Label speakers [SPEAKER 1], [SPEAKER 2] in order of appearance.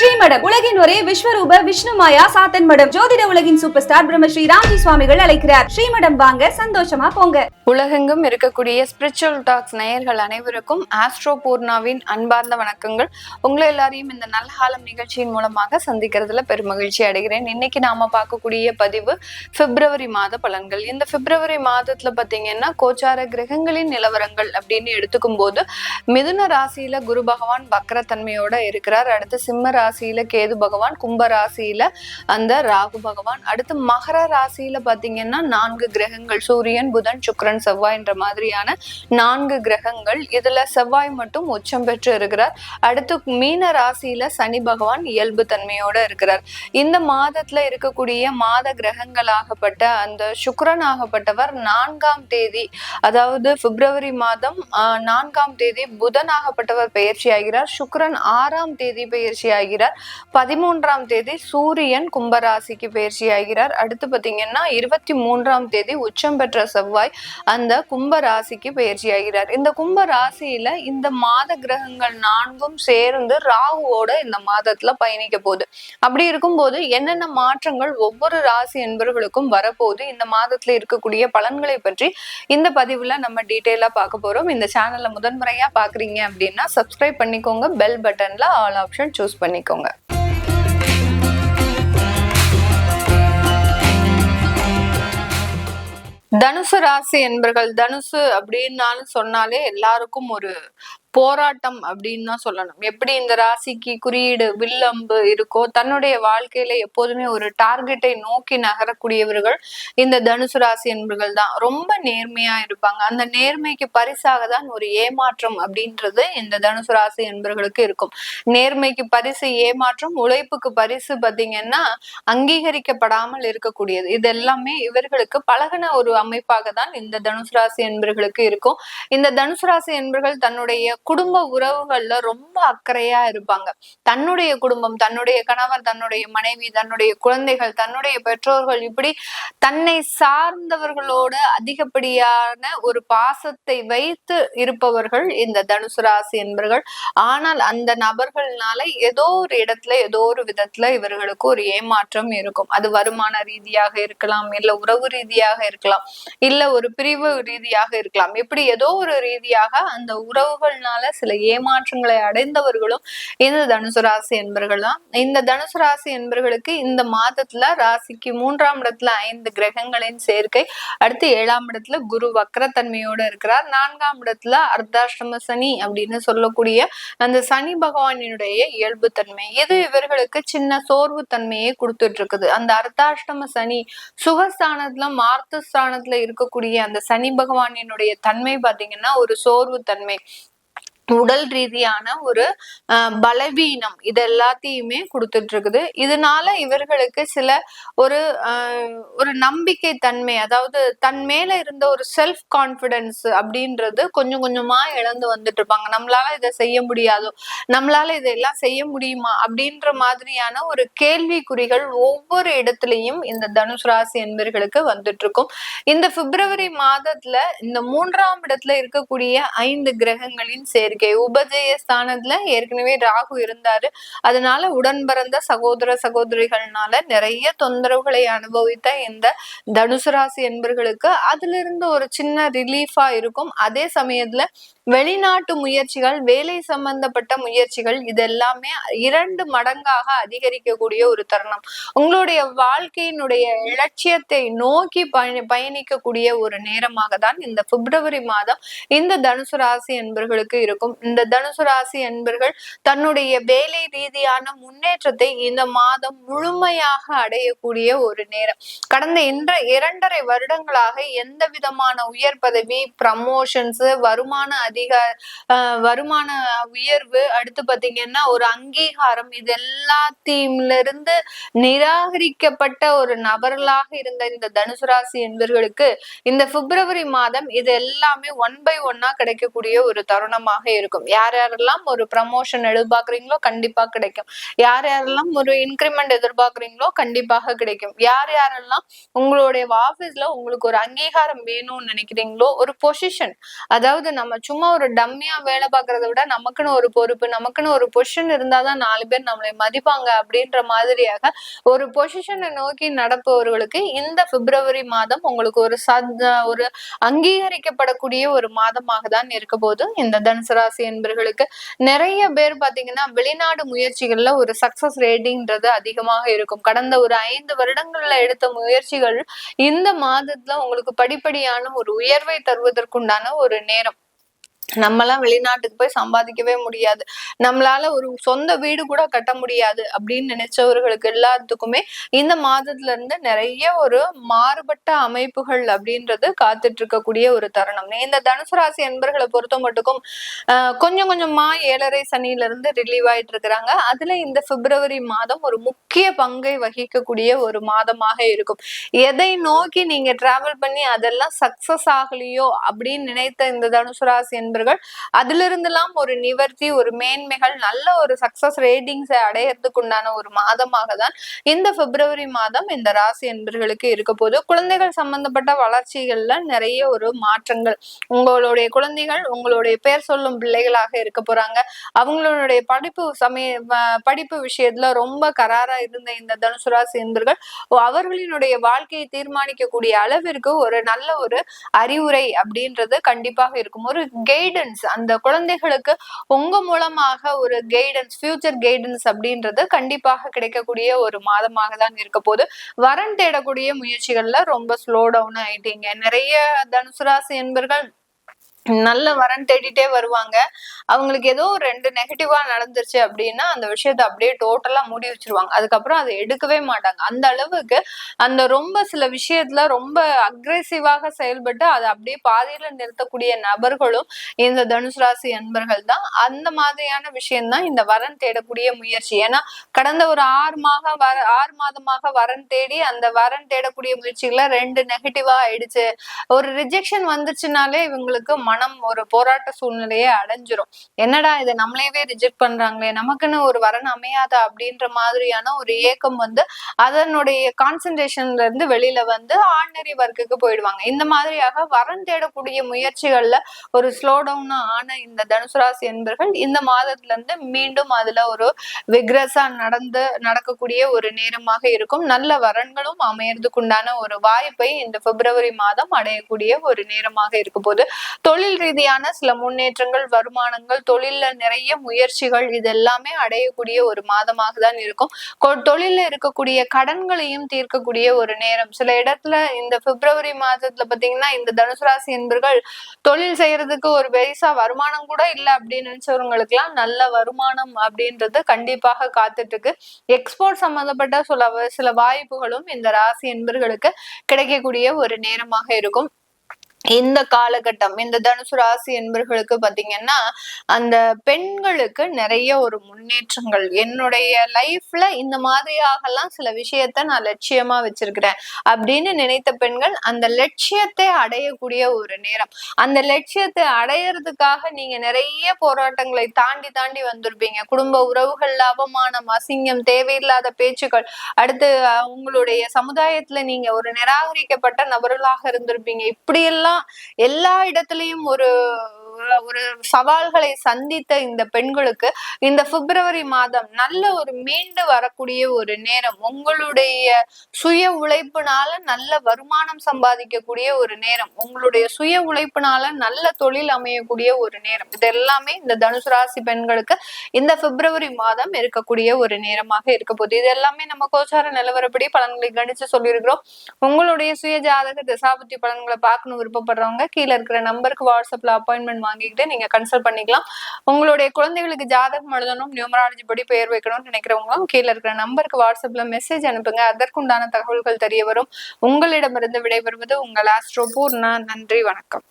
[SPEAKER 1] ஸ்ரீமடம் உலகின் ஒரே விஸ்வரூப விஷ்ணு மாயா சாத்தன் மடம் ஜோதிட உலகின் சூப்பர் ஸ்டார் பிரம்மஸ்ரீ ராம்ஜி சுவாமிகள் அழைக்கிறார். ஸ்ரீமடம் வாங்க சந்தோஷமா போங்க.
[SPEAKER 2] உலகெங்கும் இருக்கக்கூடிய ஸ்பிரிச்சுவல் டாக்ஸ் நேயர்கள் அனைவருக்கும் ஆஸ்ட்ரோ பூர்ணாவின் அன்பார்ந்த வணக்கங்கள். உங்களை எல்லாரையும் இந்த நல்காலம் நிகழ்ச்சியின் மூலமாக சந்திக்கிறதுல பெருமகிழ்ச்சி அடைகிறேன். இன்னைக்கு நாம பார்க்கக்கூடிய பதிவு பிப்ரவரி மாத பலன்கள். இந்த பிப்ரவரி மாதத்துல பாத்தீங்கன்னா கோச்சார கிரகங்களின் நிலவரங்கள் அப்படின்னு எடுத்துக்கும் போது மிதுன ராசியில குரு பகவான் வக்ரத்தன்மையோட இருக்கிறார். அடுத்து சிம்ம ராசியில கேது பகவான் கும்ப ராசியில அந்த ராகு பகவான். அடுத்து மகர ராசியில பாத்தீங்கன்னா நான்கு கிரகங்கள் சூரியன் புதன் சுக்ரன் செவ்வாய் என்ற மாதிரியான நான்கு கிரகங்கள். இதுல செவ்வாய் மட்டும் உச்சம் பெற்று இருக்கிறார். அடுத்து மீன ராசியில சனி பகவான் இயல்பு தன்மையோட இருக்கிறார். இந்த மாதத்துல இருக்கக்கூடிய மாத கிரகங்களாகப்பட்ட அந்த சுக்ரன் ஆகப்பட்டவர் நான்காம் தேதி அதாவது பிப்ரவரி மாதம் ஆஹ், நான்காம் தேதி புதன் ஆகப்பட்டவர் பயிற்சி ஆகிறார். சுக்ரன் ஆறாம் தேதி பயிற்சி ஆகிறார். பதிமூன்றாம் தேதி சூரியன் கும்பராசிக்கு பயிற்சி ஆகிறார் அடுத்து பாத்தீங்கன்னா இருபத்தி மூன்றாம் தேதி உச்சம் பெற்ற செவ்வாய் அந்த கும்பராசிக்கு பயிற்சி ஆகிறார் இந்த கும்ப ராசியில இந்த மாத கிரகங்கள் நான்கும் சேர்ந்து ராகுவோட இந்த மாதத்துல பயணிக்க போகுது. அப்படி இருக்கும்போது என்னென்ன மாற்றங்கள் ஒவ்வொரு ராசி என்பவர்களுக்கும் வரப்போகுது? இந்த மாதத்துல இருக்கக்கூடிய பலன்களை பற்றி இந்த பதிவுல நம்ம டீட்டெயிலா பார்க்க போறோம். இந்த சேனல்ல முதன்முறையா பாக்குறீங்க அப்படின்னா சப்ஸ்கிரைப் பண்ணிக்கோங்க. பெல் பட்டன்ல ஆல் ஆப்ஷன் சூஸ் பண்ணிக்கோங்க. தனுசு ராசி என்பர்கள் தனுசு அப்படின்னாலும் சொன்னாலே எல்லாருக்கும் ஒரு போராட்டம் அப்படின்னு தான் சொல்லணும். எப்படி இந்த ராசிக்கு குறியீடு வில்லம்பு இருக்கோ தன்னுடைய வாழ்க்கையில எப்போதுமே ஒரு டார்கெட்டை நோக்கி நகரக்கூடியவர்கள் இந்த தனுசு ராசி என்பர்கள் தான். ரொம்ப நேர்மையா இருப்பாங்க. அந்த நேர்மைக்கு பரிசாக தான் ஒரு ஏமாற்றம் அப்படின்றது இந்த தனுசு ராசி என்பர்களுக்கு இருக்கும். நேர்மைக்கு பரிசு ஏமாற்றம் உழைப்புக்கு பரிசு பாத்தீங்கன்னா அங்கீகரிக்கப்படாமல் இருக்கக்கூடியது. இது எல்லாமே இவர்களுக்கு பழகின ஒரு அமைப்பாக தான் இந்த தனுசு ராசி என்பர்களுக்கு இருக்கும். இந்த தனுசு ராசி என்பர்கள் தன்னுடைய குடும்ப உறவுகள்ல ரொம்ப அக்கறையா இருப்பாங்க. தன்னுடைய குடும்பம் தன்னுடைய கணவர் தன்னுடைய மனைவி தன்னுடைய குழந்தைகள் தன்னுடைய பெற்றோர்கள் இப்படி தன்னை சார்ந்தவர்களோடு அதிகப்படியான ஒரு பாசத்தை வைத்து இருப்பவர்கள் இந்த தனுசு ராசி என்பவர்கள் ஆனால் அந்த நபர்கள்னால ஏதோ ஒரு இடத்துல ஏதோ ஒரு விதத்துல இவர்களுக்கு ஒரு ஏமாற்றம் இருக்கும். அது வருமான ரீதியாக இருக்கலாம் இல்ல உறவு ரீதியாக இருக்கலாம் இல்ல ஒரு பிரிவு ரீதியாக இருக்கலாம். இப்படி ஏதோ ஒரு ரீதியாக அந்த உறவுகள்னால சில ஏமாற்றங்களை அடைந்தவர்களும் இந்த தனுசு ராசி என்பர்கள் தான். இந்த தனுசு ராசி என்பர்களுக்கு இந்த மாதத்துல ராசிக்கு மூன்றாம் இடத்துல ஐந்து கிரகங்களின் சேர்க்கை அடுத்து ஏழாம் இடத்துல குரு வக்ரத்தன்மையோட இருக்கிறார். நான்காம் இடத்துல அர்த்தாஷ்டம சனி அப்படின்னு சொல்லக்கூடிய அந்த சனி பகவானினுடைய இயல்பு தன்மை. இது இவர்களுக்கு சின்ன சோர்வு தன்மையை கொடுத்துட்டு இருக்குது அந்த அர்த்தாஷ்டம சனி சுகஸ்தானத்துல மார்த்த ஸ்தானத்துல இருக்கக்கூடிய அந்த சனி பகவானினுடைய தன்மை பாத்தீங்கன்னா ஒரு சோர்வு தன்மை. உடல் ரீதியான ஒரு அஹ், பலவீனம் இது எல்லாத்தையுமே கொடுத்துட்டு இருக்குது இதனால இவர்களுக்கு சில ஒரு ஒரு நம்பிக்கை தன்மை அதாவது தன் மேல இருந்த ஒரு செல்ஃப் கான்பிடன்ஸ் அப்படின்றது கொஞ்சம் கொஞ்சமா இழந்து வந்துட்டு இருப்பாங்க நம்மளால இதை செய்ய முடியாதோ நம்மளால இதெல்லாம் செய்ய முடியுமா அப்படின்ற மாதிரியான ஒரு கேள்விக்குறிகள் ஒவ்வொரு இடத்துலயும் இந்த தனுஷ் ராசி என்பர்களுக்கு வந்துட்டு இருக்கும் இந்த பிப்ரவரி மாதத்துல இந்த மூன்றாம் இடத்துல இருக்கக்கூடிய ஐந்து கிரகங்களின் சேர்க்கை உபஜய ஸ்தானத்துல ஏற்கனவே ராகு இருந்தாரு. அதனால உடன் பிறந்த சகோதர சகோதரிகள்னால நிறைய தொந்தரவுகளை அனுபவித்த இந்த தனுசு ராசி என்பர்களுக்கு அதுல இருந்து ஒரு சின்ன ரிலீஃபா இருக்கும். அதே சமயத்துல வெளிநாட்டு முயற்சிகள் வேலை சம்பந்தப்பட்ட முயற்சிகள் இது எல்லாமே இரண்டு மடங்காக அதிகரிக்கக்கூடிய ஒரு தருணம். உங்களுடைய வாழ்க்கையினுடைய இலட்சியத்தை நோக்கி பயணி பயணிக்கக்கூடிய ஒரு நேரமாக தான் இந்த பிப்ரவரி மாதம் இந்த தனுசு ராசி என்பர்களுக்கு இருக்கும். இந்த தனுசு ராசி என்பர்கள் தன்னுடைய வேலை ரீதியான முன்னேற்றத்தை இந்த மாதம் முழுமையாக அடையக்கூடிய ஒரு நேரம். கடந்த இன்ற இரண்டரை வருடங்களாக எந்த விதமான உயர் பதவி ப்ரமோஷன்ஸ் வருமான அதிக வருமான உயர்வு அடுத்து பாத்தீங்கன்னா ஒரு அங்கீகாரம் இது எல்லாத்தையும்ல இருந்து நிராகரிக்கப்பட்ட ஒரு நபர்களாக இருந்த இந்த தனுசு ராசி என்பவர்களுக்கு இந்த பிப்ரவரி மாதம் இது எல்லாமே ஒன் பை ஒன்னா கிடைக்கக்கூடிய ஒரு தருணமாக இருக்கும். யார் யாரெல்லாம் ஒரு ப்ரமோஷன் எதிர்பார்க்குறீங்களோ கண்டிப்பா கிடைக்கும். யார் யாரெல்லாம் ஒரு இன்க்ரிமெண்ட் எதிர்பார்க்குறீங்களோ கண்டிப்பாக கிடைக்கும். யார் யாரெல்லாம் உங்களுடைய ஆபீஸ்ல உங்களுக்கு ஒரு அங்கீகாரம் வேணும்னு நினைக்கிறீங்களோ ஒரு பொசிஷன் அதாவது நம்ம சும்மா சும்மா ஒரு டம்மியா வேலை பாக்குறத விட நமக்குன்னு ஒரு பொறுப்பு நமக்குன்னு ஒரு பொசிஷன் இருந்தாதான் நாலு பேர் நம்மளை மதிப்பாங்க அப்படின்ற மாதிரியாக ஒரு பொசிஷனை நோக்கி நடப்பவர்களுக்கு இந்த பிப்ரவரி மாதம் உங்களுக்கு ஒரு சத் ஒரு அங்கீகரிக்கப்படக்கூடிய ஒரு மாதமாக தான் இருக்க போது இந்த தனுசு ராசி என்பர்களுக்கு நிறைய பேர் பாத்தீங்கன்னா வெளிநாடு முயற்சிகள்ல ஒரு சக்சஸ் ரேட்டிங்ன்றது அதிகமாக இருக்கும். கடந்த ஒரு ஐந்து வருடங்கள்ல எடுத்த முயற்சிகள் இந்த மாதத்துல உங்களுக்கு படிப்படியான ஒரு உயர்வை தருவதற்குண்டான ஒரு நேரம். நம்மலாம் வெளிநாட்டுக்கு போய் சம்பாதிக்கவே முடியாது. நம்மளால ஒரு சொந்த வீடு கூட கட்ட முடியாது அப்படின்னு நினைச்சவர்களுக்கு எல்லாத்துக்குமே இந்த மாதத்துல இருந்து நிறைய ஒரு மாறுபட்ட அமைப்புகள் அப்படின்றது காத்துட்டு இருக்கக்கூடிய ஒரு தருணம். இந்த தனுசு ராசி என்பர்களை பொறுத்த மட்டுக்கும் ஆஹ் கொஞ்சம் கொஞ்சமா ஏழரை சனியில இருந்து ரிலீவ் ஆயிட்டு இருக்கிறாங்க. அதுல இந்த பிப்ரவரி மாதம் ஒரு முக்கிய பங்கை வகிக்கக்கூடிய ஒரு மாதமாக இருக்கும். எதை நோக்கி நீங்க டிராவல் பண்ணி அதெல்லாம் சக்சஸ் ஆகலையோ அப்படின்னு நினைத்த இந்த தனுசு ராசி என்பர் அதுல இருந்தெல்லாம் ஒரு நிவர்த்தி ஒரு மேன்மைகள் நல்ல ஒரு சக்சஸ் ரேட்டிங்ஸை அடையறதுக்கு உண்டான ஒரு மாதமாக தான் இந்த பிப்ரவரி மாதம் இந்த ராசி என்பர்களுக்கு இருக்க போது குழந்தைகள் சம்பந்தப்பட்ட வளர்ச்சிகள்ல நிறைய ஒரு மாற்றங்கள். உங்களுடைய குழந்தைகள் உங்களுடைய பேர் சொல்லும் பிள்ளைகளாக இருக்க போறாங்க. அவங்களுடைய படிப்பு சமய படிப்பு விஷயத்துல ரொம்ப கராரா இருந்த இந்த தனுசு ராசி என்பர்கள் அவர்களினுடைய வாழ்க்கையை தீர்மானிக்கக்கூடிய அளவிற்கு ஒரு நல்ல ஒரு அறிவுரை அப்படின்றது கண்டிப்பாக இருக்கும். ஒரு கைடன்ஸ் அந்த குழந்தைகளுக்கு உங்க மூலமாக ஒரு கைடன்ஸ் ஃபியூச்சர் கைடன்ஸ் அப்படின்றது கண்டிப்பாக கிடைக்கக்கூடிய ஒரு மாதமாக தான் இருக்க போது வரன் தேடக்கூடிய முயற்சிகள்ல ரொம்ப ஸ்லோ டவுன் ஆயிட்டீங்க. நிறைய தனுசு ராசி என்பர்கள் நல்ல வரன் தேடிட்டே வருவாங்க. அவங்களுக்கு ஏதோ ஒரு ரெண்டு நெகட்டிவா நடந்துருச்சு அப்படின்னா அந்த விஷயத்த அப்படியே டோட்டலா மூடி வச்சிருவாங்க. அதுக்கப்புறம் அதை எடுக்கவே மாட்டாங்க. அந்த அளவுக்கு அந்த ரொம்ப சில விஷயத்துல ரொம்ப அக்ரெசிவாக செயல்பட்டு அதை அப்படியே பாதியில நிறுத்தக்கூடிய நபர்களும் இந்த தனுசு ராசி அன்பர்கள் தான். அந்த மாதிரியான விஷயம்தான் இந்த வரன் தேடக்கூடிய முயற்சி. ஏன்னா கடந்த ஒரு ஆறு மாக வர ஆறு மாதமாக வரன் தேடி அந்த வரன் தேடக்கூடிய முயற்சிகளை ரெண்டு நெகட்டிவா ஆயிடுச்சு. ஒரு ரிஜெக்ஷன் வந்துச்சுனாலே இவங்களுக்கு மனம் ஒரு போராட்ட சூழ்நிலையே அடைஞ்சிரும். என்னடா இது நம்மளையவே ரிஜெக்ட் பண்றாங்களே? நமக்குன்னு ஒரு வரன் அமையாதா? அப்படின்ற மாதிரியான ஒரு ஏக்கம் வந்து அதனுடைய கான்சென்ட்ரேஷன்ல இருந்து வெளியில வந்து ஆர்டினரி ஒர்க்குக்கு போயிடுவாங்க. இந்த மாதிரியாக வரன் தேடக்கூடிய முயற்சிகள்ல ஒரு ஸ்லோ டவுன் ஆன இந்த தனுசுராசி என்பர்கள் இந்த மாதத்துல இருந்து மீண்டும் அதுல ஒரு விக்ரஸா நடந்து நடக்கக்கூடிய ஒரு நேரமாக இருக்கும். நல்ல வரன்களும் அமையறதுக்குண்டான ஒரு வாய்ப்பை இந்த பிப்ரவரி மாதம் அடையக்கூடிய ஒரு நேரமாக இருக்க போது தொழில் ரீதியான சில முன்னேற்றங்கள் வருமானங்கள் தொழில்ல நிறைய முயற்சிகள் இது எல்லாமே அடையக்கூடிய ஒரு மாதமாக தான் இருக்கும். கொ- இருக்கக்கூடிய கடன்களையும் தீர்க்கக்கூடிய ஒரு நேரம். சில இடத்துல இந்த பிப்ரவரி மாதத்துல பாத்தீங்கன்னா இந்த தனுசு ராசி என்பர்கள் தொழில் செய்யறதுக்கு ஒரு பெருசா வருமானம் கூட இல்லை அப்படின்னு நினைச்சவங்களுக்கு எல்லாம் நல்ல வருமானம் அப்படின்றது கண்டிப்பாக காத்துட்டு இருக்கு எக்ஸ்போர்ட் சம்பந்தப்பட்ட சில சில வாய்ப்புகளும் இந்த ராசி என்பர்களுக்கு கிடைக்கக்கூடிய ஒரு நேரமாக இருக்கும். இந்த காலகட்டம் இந்த தனுசு ராசி என்பர்களுக்கு பாத்தீங்கன்னா அந்த பெண்களுக்கு நிறைய ஒரு முன்னேற்றங்கள். என்னுடைய லைஃப்ல இந்த மாதிரியாகலாம் சில விஷயத்த நான் லட்சியமா வச்சிருக்கிறேன் அப்படின்னு நினைத்த பெண்கள் அந்த லட்சியத்தை அடையக்கூடிய ஒரு நேரம். அந்த லட்சியத்தை அடையறதுக்காக நீங்க நிறைய போராட்டங்களை தாண்டி தாண்டி வந்திருப்பீங்க. குடும்ப உறவுகள்ல அவமானம் அசிங்கம் தேவையில்லாத பேச்சுக்கள். அடுத்து உங்களுடைய சமுதாயத்துல நீங்க ஒரு நிராகரிக்கப்பட்ட நபர்களாக இருந்திருப்பீங்க. இப்படியெல்லாம் எல்லா இடத்துலயும் ஒரு ஒரு சவால்களை சந்தித்த இந்த பெண்களுக்கு இந்த பிப்ரவரி மாதம் நல்ல ஒரு மீண்டு வரக்கூடிய ஒரு நேரம் உங்களுடைய சுய உழைப்புனால நல்ல வருமானம் சம்பாதிக்கக்கூடிய ஒரு நேரம் உங்களுடைய சுய உழைப்புனால நல்ல தொழில் அமையக்கூடிய ஒரு நேரம். இது எல்லாமே இந்த தனுசு ராசி பெண்களுக்கு இந்த பிப்ரவரி மாதம் இருக்கக்கூடிய ஒரு நேரமாக இருக்க போகுது. இது எல்லாமே நம்ம கோச்சார நிலவரப்படி பலன்களை கணிச்சு சொல்லியிருக்கிறோம். உங்களுடைய சுய ஜாதக தசாபுத்தி பலன்களை பார்க்கணும் விருப்பப்படுறவங்க கீழே இருக்கிற நம்பருக்கு வாட்ஸ்அப்ல அப்பாயின்மெண்ட் வாங்கிக்கிட்டு நீங்க கன்சல்ட் பண்ணிக்கலாம். உங்களுடைய குழந்தைகளுக்கு ஜாதகம் எழுதணும் நியூமராலஜி படி பெயர் வைக்கணும்னு நினைக்கிறவங்களும் கீழே இருக்கிற நம்பருக்கு வாட்ஸ்அப்ல மெசேஜ் அனுப்புங்க. அதற்குண்டான தகவல்கள் தெரிய வரும். உங்களிடமிருந்து விடைபெறுவது உங்கள் ஆஸ்ட்ரோ பூர்ணா. நன்றி. வணக்கம்.